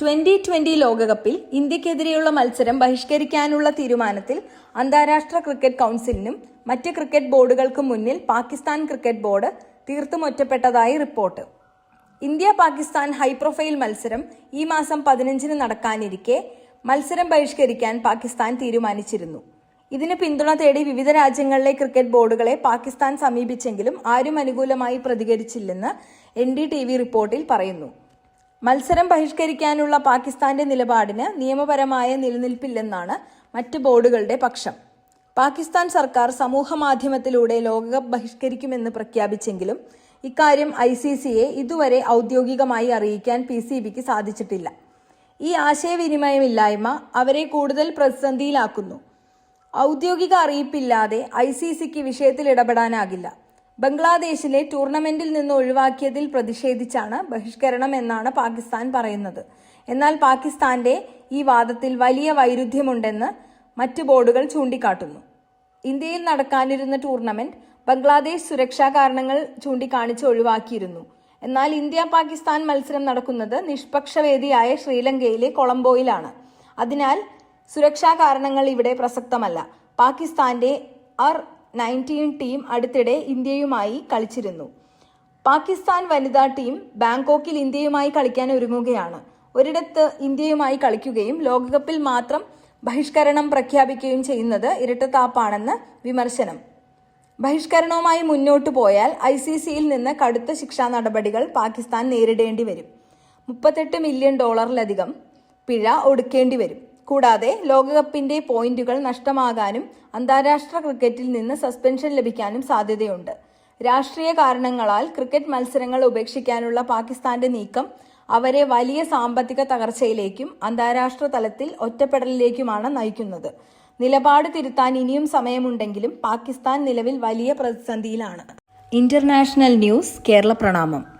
Twenty twenty ലോകകപ്പിൽ ഇന്ത്യക്കെതിരെയുള്ള മത്സരം ബഹിഷ്കരിക്കാനുള്ള തീരുമാനത്തിൽ അന്താരാഷ്ട്ര ക്രിക്കറ്റ് കൗൺസിലിനും മറ്റ് ക്രിക്കറ്റ് ബോർഡുകൾക്കും മുന്നിൽ പാകിസ്ഥാൻ ക്രിക്കറ്റ് ബോർഡ് തീർത്തും ഒറ്റപ്പെട്ടതായി report. India Pakistan high profile മത്സരം ഈ മാസം പതിനഞ്ചിന് നടക്കാനിരിക്കെ മത്സരം ബഹിഷ്കരിക്കാൻ പാകിസ്ഥാൻ തീരുമാനിച്ചിരുന്നു. ഇതിന് പിന്തുണ തേടി വിവിധ രാജ്യങ്ങളിലെ ക്രിക്കറ്റ് ബോർഡുകളെ പാകിസ്ഥാൻ സമീപിച്ചെങ്കിലും ആരും അനുകൂലമായി പ്രതികരിച്ചില്ലെന്ന് എൻ ഡി ടി വി റിപ്പോർട്ടിൽ പറയുന്നു. മത്സരം ബഹിഷ്കരിക്കാനുള്ള പാകിസ്ഥാന്റെ നിലപാടിന് നിയമപരമായ നിലനിൽപ്പില്ലെന്നാണ് മറ്റ് ബോർഡുകളുടെ പക്ഷം. പാകിസ്ഥാൻ സർക്കാർ സമൂഹ മാധ്യമത്തിലൂടെ ലോകകപ്പ് ബഹിഷ്കരിക്കുമെന്ന് പ്രഖ്യാപിച്ചെങ്കിലും ഇക്കാര്യം ഐ സി സിയെ ഇതുവരെ ഔദ്യോഗികമായി അറിയിക്കാൻ പി സി ബിക്ക് സാധിച്ചിട്ടില്ല. ഈ ആശയവിനിമയമില്ലായ്മ അവരെ കൂടുതൽ പ്രതിസന്ധിയിലാക്കുന്നു. ഔദ്യോഗിക അറിയിപ്പില്ലാതെ ഐ സി സിക്ക് വിഷയത്തിൽ ഇടപെടാനാകില്ല. ബംഗ്ലാദേശിലെ ടൂർണമെന്റിൽ നിന്ന് ഒഴിവാക്കിയതിൽ പ്രതിഷേധിച്ചാണ് ബഹിഷ്കരണം എന്നാണ് പാകിസ്ഥാൻ പറയുന്നത്. എന്നാൽ പാകിസ്ഥാന്റെ ഈ വാദത്തിൽ വലിയ വൈരുദ്ധ്യമുണ്ടെന്ന് മറ്റ് ബോർഡുകൾ ചൂണ്ടിക്കാട്ടുന്നു. ഇന്ത്യയിൽ നടക്കാനിരുന്ന ടൂർണമെന്റ് ബംഗ്ലാദേശ് സുരക്ഷാ കാരണങ്ങൾ ചൂണ്ടിക്കാണിച്ച് ഒഴിവാക്കിയിരുന്നു. എന്നാൽ ഇന്ത്യ പാകിസ്ഥാൻ മത്സരം നടക്കുന്നത് നിഷ്പക്ഷവേദിയായ ശ്രീലങ്കയിലെ കൊളംബോയിലാണ്. അതിനാൽ സുരക്ഷാ കാരണങ്ങൾ ഇവിടെ പ്രസക്തമല്ല. പാകിസ്ഥാന്റെ അർ നയന്റീൻ ടീം അടുത്തിടെ ഇന്ത്യയുമായി കളിച്ചിരുന്നു. പാകിസ്ഥാൻ വനിതാ ടീം ബാങ്കോക്കിൽ ഇന്ത്യയുമായി കളിക്കാൻ ഒരുങ്ങുകയാണ്. ഒരിടത്ത് ഇന്ത്യയുമായി കളിക്കുകയും ലോകകപ്പിൽ മാത്രം ബഹിഷ്കരണം പ്രഖ്യാപിക്കുകയും ചെയ്യുന്നത് ഇരട്ടത്താപ്പാണെന്ന് വിമർശനം. ബഹിഷ്കരണവുമായി മുന്നോട്ടു പോയാൽ ഐ സി സിയിൽ നിന്ന് കടുത്ത ശിക്ഷാ നടപടികൾ പാകിസ്ഥാൻ നേരിടേണ്ടി വരും. മുപ്പത്തെട്ട് മില്യൺ ഡോളറിലധികം പിഴ ഒടുക്കേണ്ടി വരും. കൂടാതെ ലോകകപ്പിന്റെ പോയിന്റുകൾ നഷ്ടമാകാനും അന്താരാഷ്ട്ര ക്രിക്കറ്റിൽ നിന്ന് സസ്പെൻഷൻ ലഭിക്കാനും സാധ്യതയുണ്ട്. രാഷ്ട്രീയ കാരണങ്ങളാൽ ക്രിക്കറ്റ് മത്സരങ്ങൾ ഉപേക്ഷിക്കാനുള്ള പാകിസ്ഥാന്റെ നീക്കം അവരെ വലിയ സാമ്പത്തിക തകർച്ചയിലേക്കും അന്താരാഷ്ട്ര തലത്തിൽ ഒറ്റപ്പെടലിലേക്കുമാണ് നയിക്കുന്നത്. നിലപാട് തിരുത്താൻ ഇനിയും സമയമുണ്ടെങ്കിലും പാകിസ്ഥാൻ നിലവിൽ വലിയ പ്രതിസന്ധിയിലാണ്. ഇന്റർനാഷണൽ ന്യൂസ് കേരള പ്രണാമം.